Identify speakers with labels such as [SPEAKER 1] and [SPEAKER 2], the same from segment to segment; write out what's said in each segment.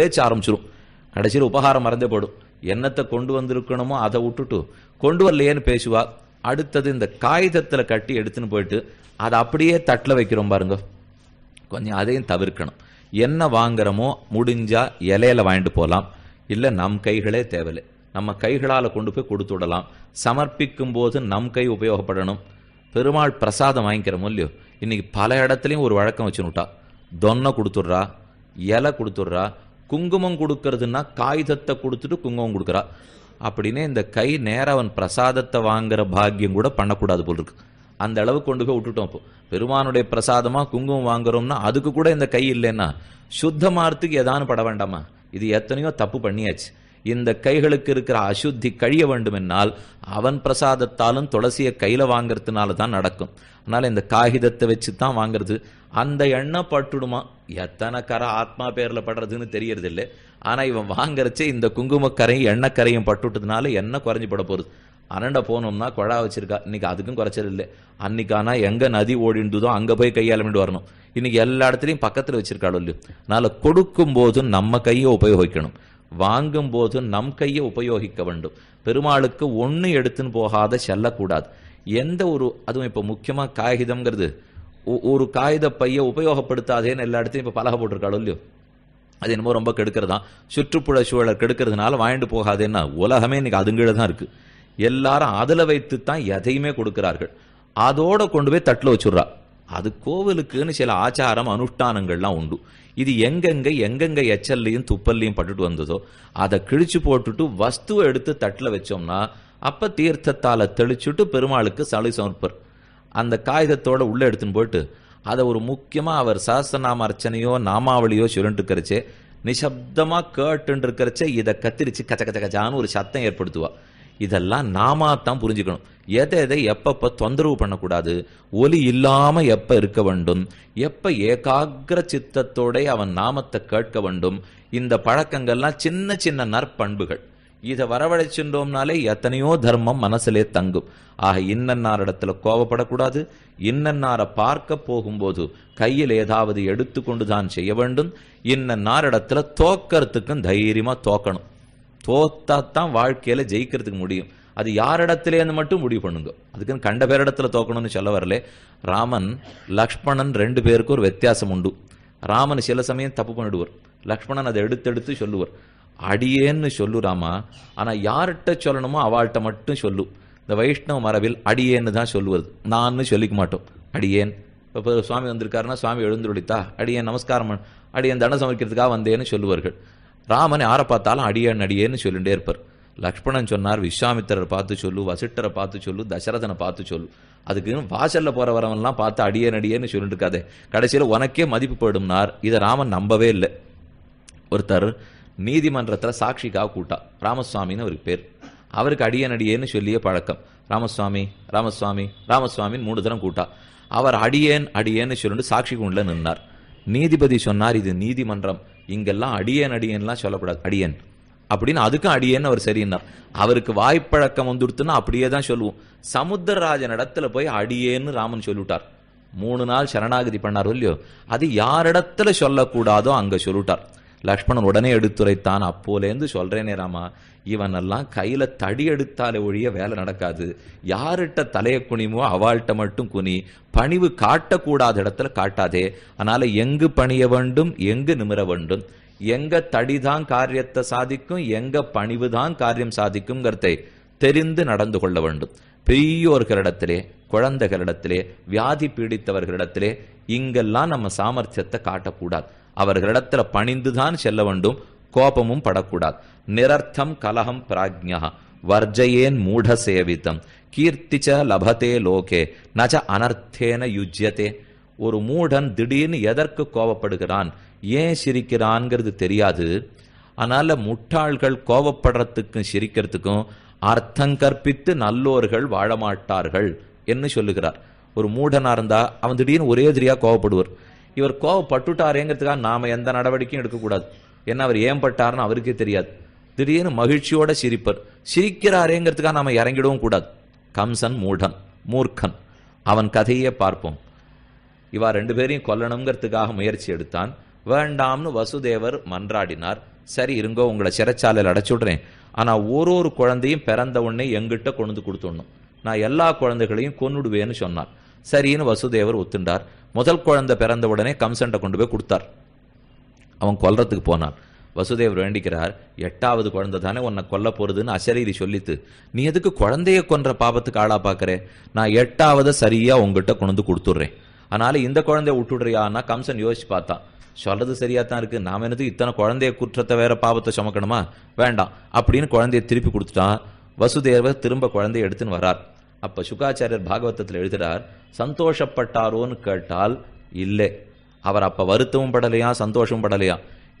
[SPEAKER 1] பேச்ச ஆரம்பிச்சிடும் கடைசியில் உபகாரம் மறந்தே போடும் என்னத்தை கொண்டு வந்திருக்கணுமோ அதை விட்டுட்டு கொண்டு வரலையேன்னு பேசுவா. அடுத்தது இந்த காகிதத்துல கட்டி எடுத்துன்னு போயிட்டு அதை அப்படியே தட்டில் வைக்கிறோம் பாருங்க. கொஞ்சம் அதையும் தவிர்க்கணும். என்ன வாங்குறோமோ முடிஞ்சா இலையில வாங்கிட்டு போகலாம் இல்லை நம் கைகளே தேவையில்லை. நம்ம கைகளால் கொண்டு போய் கொடுத்து விடலாம். சமர்ப்பிக்கும் போது நம் கை உபயோகப்படணும். பெருமாள் பிரசாதம் வாங்கிக்கிறோமோ இல்லையோ? இன்னைக்கு பல இடத்துலையும் ஒரு வழக்கம் வச்சுனுட்டா தொன்னை கொடுத்துட்றா இலை கொடுத்துட்றா குங்குமம் கொடுக்கறதுன்னா காகிதத்தை கொடுத்துட்டு குங்குமம் கொடுக்குறா. அப்படின்னு இந்த கை நேராக அவன் பிரசாதத்தை வாங்குற பாக்கியம் கூட பண்ணக்கூடாது போல் இருக்கு. அந்த அளவுக்கு கொண்டு போய் விட்டுட்டோம் இப்போ பெருமானுடைய பிரசாதமா குங்குமம் வாங்குறோம்னா அதுக்கு கூட இந்த கை இல்லைன்னா சுத்தமாகறதுக்கு எதானு பட வேண்டாமா? இது எத்தனையோ தப்பு பண்ணியாச்சு. இந்த கைகளுக்கு இருக்கிற அசுத்தி கழிய வேண்டுமென்னால் அவன் பிரசாதத்தாலும் துளசியை கையில வாங்குறதுனால தான் நடக்கும். அதனால இந்த காகிதத்தை வச்சு தான் வாங்குறது. அந்த எண்ணெய் பட்டுடுமா? எத்தனை கரை ஆத்மா பேர்ல படுறதுன்னு தெரியறது இல்லை ஆனா இவன் வாங்குறச்சே இந்த குங்குமக்கரையும் எண்ணக்கரையும் பட்டுட்டதுனால எண்ணெய் குறைஞ்சு பட போகுது. அனண்ட போனோம்னா குழா வச்சிருக்கா. இன்னைக்கு அதுக்கும் குறைச்சல் இல்லை அன்னைக்கானா எங்க நதி ஓடிந்ததோ அங்க போய் கையாளமிட்டு வரணும். இன்னைக்கு எல்லா இடத்துலையும் பக்கத்துல வச்சிருக்காளோ இல்லையோ அதனால கொடுக்கும் போதும் நம்ம கையை உபயோகிக்கணும். வாங்கும் போது நம் கையை உபயோகிக்க வேண்டும். பெருமாளுக்கு ஒன்று எடுத்துன்னு போகாத செல்லக்கூடாது. எந்த ஒரு அதுவும் இப்போ முக்கியமாக காகிதம்ங்கிறது. ஒ- ஒரு காகித பைய உபயோகப்படுத்தாதேன்னு எல்லா இடத்தையும் இப்போ பலகை போட்டிருக்காளோ இல்லையோ? அது என்னமோ ரொம்ப கெடுக்கிறதான். சுற்றுப்புற சூழலை கெடுக்கிறதுனால வாங்கிட்டு போகாதேன்னா உலகமே இன்னைக்கு அதுங்கீழே தான் இருக்கு. எல்லாரும் அதில் வைத்து தான் எதையுமே கொடுக்கிறார்கள். அதோட கொண்டு போய் தட்டில் வச்சுடுறா. அது கோவிலுக்குன்னு சில ஆச்சாரம் அனுஷ்டானங்கள்லாம் உண்டு. இது எங்கெங்க எங்கெங்க எச்சல்லையும் துப்பல்லையும் பட்டுட்டு வந்ததோ அதை கிழிச்சு போட்டுட்டு வஸ்துவை எடுத்து தட்டில் வச்சோம்னா அப்போ தீர்த்தத்தால் தெளிச்சுட்டு பெருமாளுக்கு சளி சமர்ப்பர். அந்த காகிதத்தோட உள்ள எடுத்துன்னு போயிட்டு அதை ஒரு முக்கியமாக அவர் சஹஸ்ரநாம அர்ச்சனையோ நாமாவளியோ சொல்லிட்டு இருக்கிறச்சே நிசப்தமாக கேட்டுன்னு இருக்கிறச்சே இதை கத்திரிச்சு கச்ச கச்ச கச்சான்னு ஒரு சத்தம் ஏற்படுத்துவா. இதெல்லாம் நாம தான் புரிஞ்சுக்கணும். எதை எதை எப்பப்ப தொந்தரவு பண்ணக்கூடாது ஒலி இல்லாம எப்ப இருக்க வேண்டும் எப்ப ஏகாகிர சித்தத்தோட அவன் நாமத்தை கேட்க வேண்டும் இந்த பழக்கங்கள்லாம் சின்ன சின்ன நற்பண்புகள். இதை வரவழைச்சுட்டோம்னாலே எத்தனையோ தர்மம் மனசிலே தங்கும். ஆக இன்னன்னாரிடத்துல கோவப்படக்கூடாது இன்னன்னாரை பார்க்க போகும்போது கையில் ஏதாவது எடுத்துக்கொண்டு தான் செய்ய வேண்டும் இன்னன்னாரிடத்துல தோக்கறதுக்கும் தைரியமா தோக்கணும். தோத்தாத்தான் வாழ்க்கையில ஜெயிக்கிறதுக்கு முடியும். அது யாரிடத்திலேன்னு மட்டும் முடிவு பண்ணுங்க. அதுக்குன்னு கண்ட பேரிடத்துல தோக்கணும்னு சொல்ல வரல. ராமன் லக்ஷ்மணன் ரெண்டு பேருக்கும் ஒரு வித்தியாசம் உண்டு. ராமன் சில சமயம் தப்பு பண்ணிடுவார். லக்ஷ்மணன் அதை எடுத்து எடுத்து சொல்லுவார். அடியேன்னு சொல்லு ராமா. ஆனா யார்கிட்ட சொல்லணுமோ அவள்கிட்ட மட்டும் சொல்லு. இந்த வைஷ்ணவ மரபில் அடியேன்னு தான் சொல்லுவது. நான்னு சொல்லிக்க மாட்டோம். அடியேன். இப்போ சுவாமி வந்திருக்காருன்னா சுவாமி எழுந்துருளித்தா அடியேன் நமஸ்காரம் அடியேன் தண்டம் சமைக்கிறதுக்காக வந்தேன்னு சொல்லுவார்கள். ராமன் யாரை பார்த்தாலும் அடியன் அடியேன்னு சொல்லிட்டே இருப்பார். லக்ஷ்மணன் சொன்னார் விஸ்வாமித்திரர் பார்த்து சொல்லு வசிட்டரை பார்த்து சொல்லு தசரதனை பார்த்து சொல்லு. அதுக்கு வாசலில் போகிற வரவன்லாம் பார்த்து அடியேன் அடியேன்னு சொல்லிட்டு இருக்காதே. கடைசியில் உனக்கே மதிப்பு போயிடும்னார். இதை ராமன் நம்பவே இல்லை. ஒருத்தர் நீதிமன்றத்தில் சாட்சிக்காக கூட்டா ராமசுவாமின்னு அவருக்கு பேர். அவருக்கு அடியன் அடியேன்னு சொல்லிய பழக்கம். ராமசுவாமி ராமசுவாமி ராமசுவாமின்னு மூணு தரம் கூட்டா அவர் அடியேன் அடியேன்னு சொல்லிட்டு சாட்சி குண்டில் நின்னார். நீதிபதி சொன்னார் இது நீதிமன்றம். இங்கெல்லாம் அடியேன் அடியேன்லாம் சொல்லக்கூடாது. அடியேன். அப்படின்னு அதுக்கும் அடியேன்னு அவர் சரின்னார் அவருக்கு வாய்ப்பழக்கம் வந்துடுத்துன்னா அப்படியே தான் சொல்லுவோம். சமுத்திரராஜன் இடத்துல போய் அடியேன்னு ராமன் சொல்லிவிட்டார். மூணு நாள் சரணாகதி பண்ணார் இல்லையோ? அது யாரிடத்துல சொல்லக்கூடாதோ அங்க சொல்லிட்டார் லக்ஷ்மணன் உடனே எடுத்துரைத்தான் அப்போலேருந்து சொல்றேனே ராமா இவனெல்லாம் கையில தடி எடுத்தாலே ஒழிய வேலை நடக்காது. யார்கிட்ட தலைய குனிமோ அவள்கிட்ட மட்டும் குனி பணிவு காட்டக்கூடாத இடத்துல காட்டாதே. அதனால எங்கு பணிய வேண்டும் எங்கு நிமிர வேண்டும். எங்க தடிதான் காரியத்தை சாதிக்கும் எங்க பணிவுதான் காரியம் சாதிக்கும்ங்கிறதை தெரிந்து நடந்து கொள்ள வேண்டும். பெரியோர்களிடத்திலே குழந்தைகளிடத்திலே வியாதி பீடித்தவர்களிடத்திலே இங்கெல்லாம் நம்ம சாமர்த்தியத்தை காட்டக்கூடாது. அவர்களிடத்துல பணிந்துதான் செல்ல வேண்டும் கோபமும் படக்கூடாது. நிரர்த்தம் கலகம் பிராஜ்யா வர்ஜயேன் மூட சேவித்தம் கீர்த்திச்ச லபதே லோகே நஜ அனர்த்தேன யுஜ்யதே. ஒரு மூடன் திடீர்னு எதற்கு கோபப்படுகிறான் ஏன் சிரிக்கிறான்ங்கிறது தெரியாது. அதனால முட்டாள்கள் கோபப்படுறதுக்கும் சிரிக்கிறதுக்கும் அர்த்தம் கற்பித்து நல்லோர்கள் வாழமாட்டார்கள் என்று சொல்லுகிறார். ஒரு மூடனா இருந்தா அவன் திடீர்னு ஒரே திரியா கோவப்படுவார். இவர் கோவப்பட்டுட்டாரேங்கிறதுக்காக நாம எந்த நடவடிக்கையும் எடுக்கக்கூடாது. ஏன்னா அவர் ஏன் பட்டார்னு அவருக்கே தெரியாது. திடீர்னு மகிழ்ச்சியோட சிரிப்பர். சிரிக்கிறாரேங்கிறதுக்காக நாம இறங்கிடவும் கூடாது. கம்சன் மூடன் மூர்க்கன். அவன் கதையே பார்ப்போம். இவா ரெண்டு பேரையும் கொல்லணுங்கிறதுக்காக முயற்சி எடுத்தான். வேண்டாம்னு வசுதேவர் மன்றாடினார். சரி இருங்கோ உங்களை சிறைச்சாலையில் அடைச்சுடுறேன் ஆனா ஒரு ஒரு குழந்தையும் பிறந்த உடனே எங்கிட்ட கொண்டு வந்து கொடுத்துடணும். நான் எல்லா குழந்தைகளையும் கொன்னுடுவேன்னு சொன்னார். சரின்னு வசுதேவர் ஒத்துண்டார். முதல் குழந்தை பிறந்த உடனே கம்சன்ட்ட கொண்டு போய் கொடுத்தார். அவன் கொல்றதுக்கு போனான். வசுதேவர் வேண்டிக்கிறார். எட்டாவது குழந்தை தானே உன்னை கொல்ல போறதுன்னு அசரீரி சொல்லித்து நீ எதுக்கு குழந்தைய கொன்ற பாபத்துக்கு ஆளா பாக்குற நான் எட்டாவதை சரியா உங்ககிட்ட கொண்டு வந்து கொடுத்துட்றேன். அதனால இந்த குழந்தைய விட்டுடுறியான்னா கம்சன் யோசிச்சு பார்த்தான். சொல்றது சரியா தான் இருக்கு. நாம என்னது இத்தனை குழந்தைய குற்றத்தை வேற பாவத்தை சுமக்கணுமா? வேண்டாம். அப்படின்னு குழந்தைய திருப்பி கொடுத்துட்டான் வசுதேவர் திரும்ப குழந்தைய எடுத்துன்னு வரார். அப்ப சுகாச்சாரியர் பாகவதத்தில் எழுதுறார் சந்தோஷப்பட்டாரோன்னு கேட்டால் இல்லை. அவர் அப்ப வருத்தமும் படலையா சந்தோஷமும் படலையா?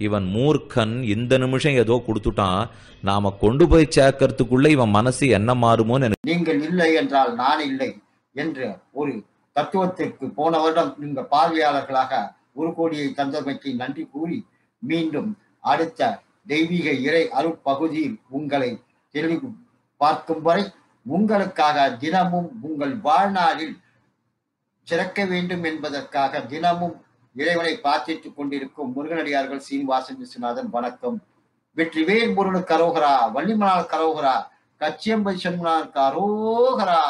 [SPEAKER 1] இவன் மூர்க்கன் இந்த நிமிஷம் ஏதோ கொடுத்துட்டான். நாம கொண்டு போய் சேர்க்கறதுக்குள்ள இவன் மனசு என்ன மாறுமோன்னு எனக்கு
[SPEAKER 2] நீங்கள் இல்லை என்றால் நான் இல்லை என்று ஒரு தத்துவத்திற்கு போன வருடம் நீங்க பார்வையாளர்களாக ஒரு கோடியை தந்தமைக்கு நன்றி கூறி மீண்டும் அடுத்த தெய்வீக இறை அருட்பகுதியில் உங்களை தெளிவு பார்க்கும் வரை உங்களுக்காக தினமும் உங்கள் வாழ்நாளில் சிறக்க வேண்டும் என்பதற்காக தினமும் இறைவனை பிரார்த்தித்துக் கொண்டிருக்கும் முருகனடியார்கள் சீனிவாசன் விஸ்வநாதன் வணக்கம். வெற்றிவேல் முருகனுக்கு கரோகரா வள்ளிமலால் கரோகரா கச்சியம்பை சண்முனாருக்கு அரோகரா